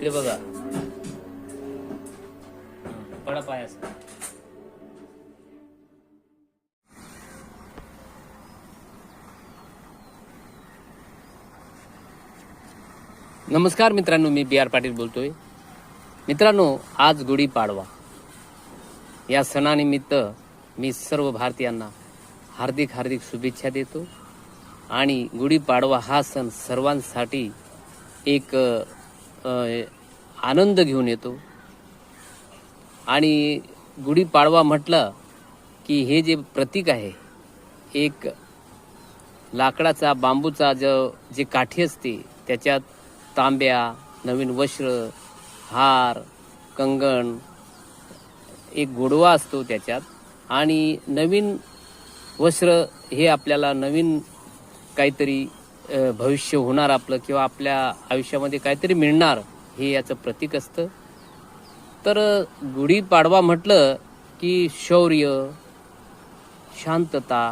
इकडे बघा. पडा पायास नमस्कार मित्रांनो मी बी आर पाटील बोलतोय. मित्रांनो आज गुढी पाडवा. या सणानिमित्त मी सर्व भारतीयांना हार्दिक हार्दिक शुभेच्छा देतो. आणि गुढीपाडवा हा सण सर्वांसाठी एक आनंद घेऊन येतो. आणि गुढीपाडवा म्हटलं की हे जे प्रतीक आहे एक लाकडाचा बांबूचा जो जे काठी असते त्याच्यात तांब्या नवीन वस्त्र हार कंगण एक गोडवा असतो त्याच्यात. आणि नवीन वस्त्र हे आपल्याला नवीन काहीतरी भविष्य होणार आपलं किंवा आपल्या आयुष्यामध्ये काहीतरी मिळणार हे याचं प्रतीक असतं. तर गुढीपाडवा म्हटलं की शौर्य शांतता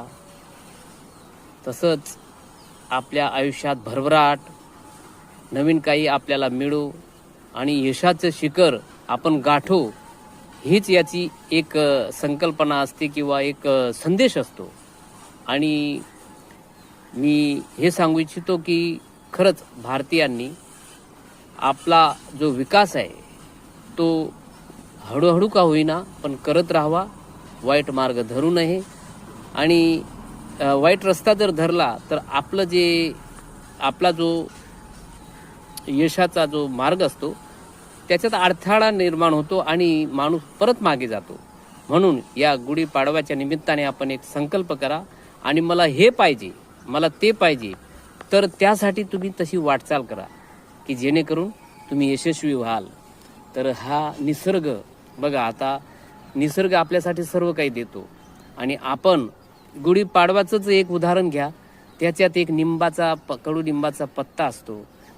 तसंच आपल्या आयुष्यात भरभराट नवीन काही आपल्याला मिळो आणि यशाचं शिखर आपण गाठो हीच याची एक संकल्पना असते किंवा एक संदेश असतो. आणि मी हे सांगू इच्छितो की खरंच भारतीयांनी आपला जो विकास आहे तो हळूहळू का होईना पण करत राहावा. वाईट मार्ग धरू नये. आणि वाईट रस्ता जर धरला तर आपलं जे आपला जो यशाचा जो मार्ग असतो त्याच्यात अडथळा निर्माण होतो आणि माणूस परत मागे जातो. म्हणून या गुढीपाडव्याच्या निमित्ताने आपण एक संकल्प करा. आणि मला हे पाहिजे मला ते पाहिजे. तर त्यासाठी तुम्ही तशी वाटचाल करा की जेणेकरून तुम्ही यशस्वी व्हाल. तर हा निसर्ग बघा आता निसर्ग आपल्यासाठी सर्व काही देतो. आणि आपण गुढीपाडवाचंच एक उदाहरण घ्या. त्याच्यात एक निंबाचा प कडुलिंबाचा पत्ता असतो.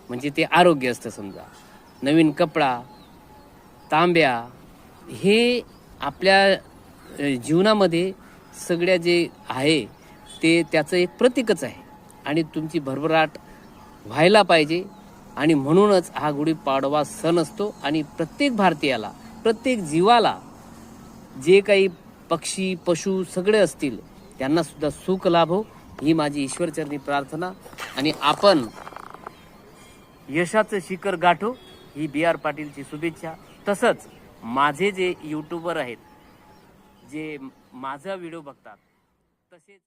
म्हणजे ते आरोग्य असतं समजा. नवीन कपडा तांब्या हे आपल्या जीवनामध्ये सगळ्या जे आहे ते त्याचं एक प्रतीकच आहे. आणि तुमची भरभराट व्हायला पाहिजे. आणि म्हणूनच हा गुढीपाडवा सण असतो. आणि प्रत्येक भारतीयाला प्रत्येक जीवाला जे काही पक्षी पशु सगळे असतील त्यांनासुद्धा सुख लाभो. ही माझी ईश्वरचरणी प्रार्थना. आणि आपण यशाचं शिखर गाठो. ही बी आर पाटीलची शुभेच्छा. तसंच माझे जे यूट्यूबर आहेत जे माझा व्हिडिओ बघतात तसेच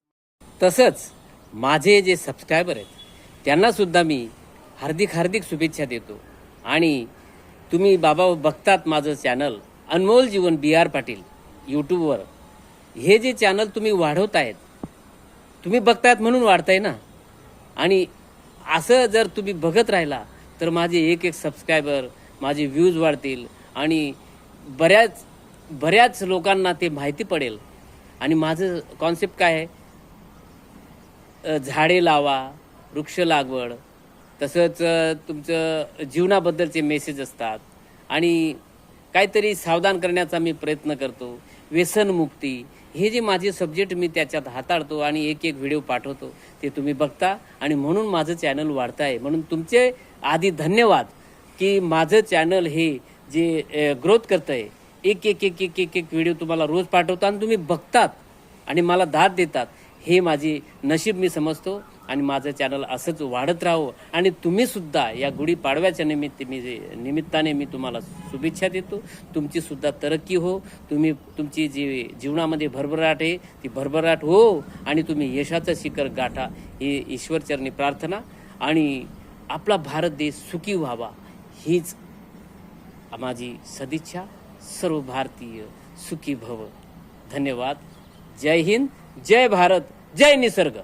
तसंच माझे जे सबस्क्रायबर आहेत त्यांनासुद्धा मी हार्दिक हार्दिक शुभेच्छा देतो. आणि तुम्ही बाबा बघतात माझं channel Anmol Jeevan B R Patil यूट्यूबवर हे जे चॅनल तुम्ही वाढवत आहेत तुम्ही बघतायत म्हणून वाढताय ना? आणि असं जर तुम्ही बघत राहिला तर माझे एक एक सबस्क्रायबर माझे व्ह्यूज वाढतील आणि बऱ्याच बऱ्याच लोकांना ते माहिती पडेल. आणि माझं कॉन्सेप्ट काय आहे? झाडे लावा वृक्ष लागवड तसंच तुमचं जीवनाबद्दलचे मेसेज असतात. आणि काहीतरी सावधान करण्याचा मी प्रयत्न करतो. व्यसनमुक्ती हे जे माझे सब्जेक्ट मी त्याच्यात हाताळतो आणि एक एक व्हिडिओ पाठवतो ते तुम्ही बघता. आणि म्हणून माझं चॅनल वाढतं आहे म्हणून तुमचे आधी धन्यवाद की माझं चॅनल हे जे ग्रोथ करतं आहे एक एक एक एक एक एक व्हिडिओ तुम्हाला रोज पाठवतो आणि तुम्ही बघतात आणि मला दाद देतात. हे माझी नशीब मी समजतो आणि माझं चॅनल असंच वाढत राहावं आणि तुम्ही सुद्धा या गुढीपाडव्याच्या निमित्त मी जे- निमित्ताने मी तुम्हाला शुभेच्छा देतो. तुमची सुद्धा तरक्की हो. तुम्ही तुमची जी जीवनामध्ये भरभराट आहे ती भरभराट हो. आणि तुम्ही यशाचं शिखर गाठा ही ईश्वरचरणी प्रार्थना. आणि आपला भारत देश सुखी व्हावा हीच माझी सदिच्छा. सर्व भारतीय सुखी भव. धन्यवाद. जय हिंद. जय भारत जय निसर्ग.